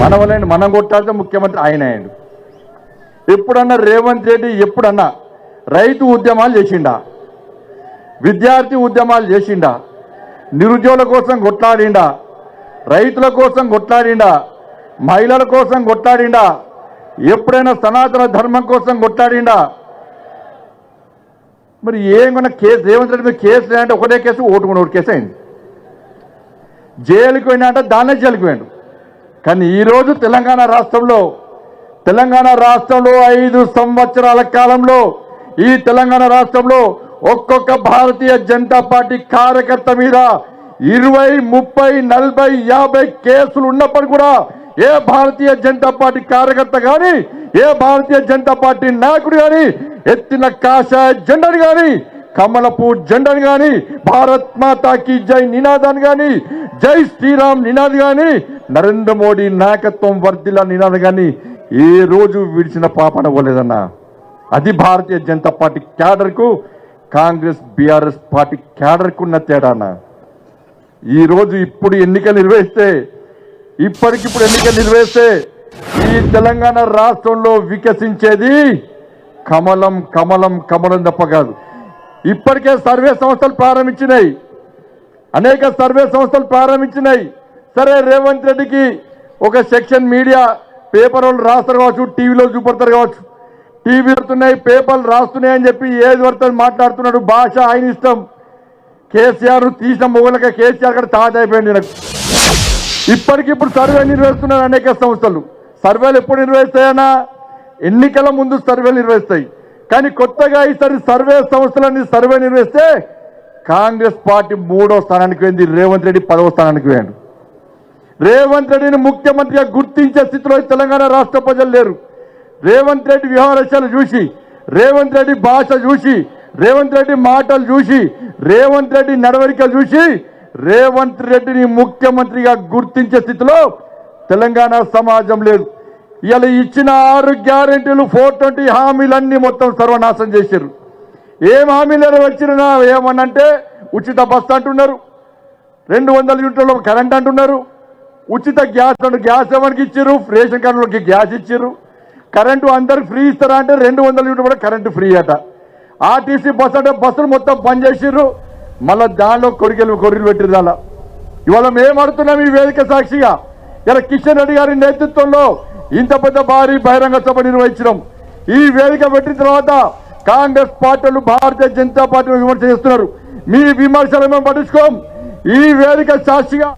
మన మనం కొట్టాల్సిన ముఖ్యమంత్రి ఆయన అయ్యాడు ఎప్పుడన్నా రేవంత్ రెడ్డి ఎప్పుడన్నా రైతు ఉద్యమాలు చేసిండా? విద్యార్థి ఉద్యమాలు చేసిండా? నిరుద్యోగుల కోసం కొట్లాడిండా? రైతుల కోసం కొట్లాడిండా? మహిళల కోసం కొట్లాడిండా? ఎప్పుడైనా సనాతన ధర్మం కోసం కొట్లాడిండా? మరి ఏమన్నా కేసు? రేవంత్ రెడ్డి మీద కేసు లేదంటే ఒకటే కేసు ఓటుకుని ఒకటి కేసు అయింది. జైలుకి పోయినా అంటే దాన్నే జైలుకి పోయాడు. కానీ ఈరోజు తెలంగాణ రాష్ట్రంలో తెలంగాణ రాష్ట్రంలో ఐదు సంవత్సరాల కాలంలో ఈ తెలంగాణ రాష్ట్రంలో ఒక్కొక్క భారతీయ జనతా పార్టీ కార్యకర్త మీద ఇరవై ముప్పై నలభై యాభై కేసులు ఉన్నప్పుడు కూడా ఏ భారతీయ జనతా పార్టీ కార్యకర్త కానీ ఏ భారతీయ జనతా పార్టీ నాయకుడు కానీ ఎత్తిన కాషాయ జెండర్ కానీ కమలపు జెండాను గాని భారత్ మాతాకి జై నినాదాన్ని గాని జై శ్రీరామ్ నినాది గాని నరేంద్ర మోడీ నాయకత్వం వర్ధిల నినాదం గాని ఏ రోజు విడిచిన పాపన పోలేదన్న అది భారతీయ జనతా పార్టీ క్యాడర్కు కాంగ్రెస్ బీఆర్ఎస్ పార్టీ క్యాడర్కు ఉన్న తేడానా ఈరోజు ఇప్పుడు ఎన్నికలు నిర్వహిస్తే ఇప్పటికిప్పుడు ఎన్నికలు నిర్వహిస్తే ఈ తెలంగాణ రాష్ట్రంలో వికసించేది కమలం కమలం కమలం తప్ప కాదు. ఇప్పటికే సర్వే సంస్థలు ప్రారంభించినాయి. అనేక సర్వే సంస్థలు ప్రారంభించినాయి. సరే రేవంత్ రెడ్డికి ఒక సెక్షన్ మీడియా పేపర్ వాళ్ళు రాస్తారు కావచ్చు టీవీలో చూపడతారు కావచ్చు. టీవీ వస్తున్నాయి పేపర్లు రాస్తున్నాయి అని చెప్పి ఏది పడుతుంది మాట్లాడుతున్నాడు భాష ఆయన ఇష్టం. కేసీఆర్ తీసిన మొగలక కేసీఆర్ కూడా తాత అయిపోయింది నాకు ఇప్పటికిప్పుడు సర్వే నిర్వహిస్తున్నారు అనేక సంస్థలు. సర్వేలు ఎప్పుడు నిర్వహిస్తాయన్నా? ఎన్నికల ముందు సర్వేలు నిర్వహిస్తాయి. కానీ కొత్తగా ఈసారి సర్వే సంస్థలన్నీ సర్వే నిర్వహిస్తే కాంగ్రెస్ పార్టీ మూడో స్థానానికి పోయింది రేవంత్ రెడ్డి పదవ స్థానానికి పోయాడు. రేవంత్ రెడ్డిని ముఖ్యమంత్రిగా గుర్తించే స్థితిలో తెలంగాణ రాష్ట్ర ప్రజలు లేరు. రేవంత్ రెడ్డి వ్యవహారాలు చూసి రేవంత్ రెడ్డి భాష చూసి రేవంత్ రెడ్డి మాటలు చూసి రేవంత్ రెడ్డి నడవడికలు చూసి రేవంత్ రెడ్డిని ముఖ్యమంత్రిగా గుర్తించే స్థితిలో తెలంగాణ సమాజం లేదు. ఇలా ఇచ్చిన ఆరు గ్యారెంటీలు ఫోర్ ట్వంటీ హామీలన్నీ మొత్తం సర్వనాశనం చేశారు ఏం హామీలు నెరవేర్చినా ఏమనంటే ఉచిత బస్సు అంటున్నారు రెండు వందల యూనిట్ల కరెంట్ అంటున్నారు ఉచిత గ్యాస్ గ్యాస్ ఎవరికి ఇచ్చారు రేషన్ కార్డులకి గ్యాస్ ఇచ్చారు కరెంటు అందరికి ఫ్రీ ఇస్తారా అంటే రెండు వందల యూనిట్ కూడా కరెంటు ఫ్రీ అట. ఆర్టీసీ బస్సు అంటే బస్సులు మొత్తం బంద్ చేసిర్రు. మళ్ళీ దానిలో కొరికెలు కొరికలు పెట్టిరు అలా. ఇవాళ మేము అడుగుతున్నాం ఈ వేదిక సాక్షిగా. ఇలా కిషన్ రెడ్డి గారి నేతృత్వంలో ఇంత పెద్ద భారీ బహిరంగ సభ నిర్వహించడం. ఈ వేదిక పెట్టిన తర్వాత కాంగ్రెస్ పార్టీలు భారతీయ జనతా పార్టీ విమర్శ చేస్తున్నారు. మీ విమర్శలు మేము పట్టించుకోం. ఈ వేదిక సాక్షిగా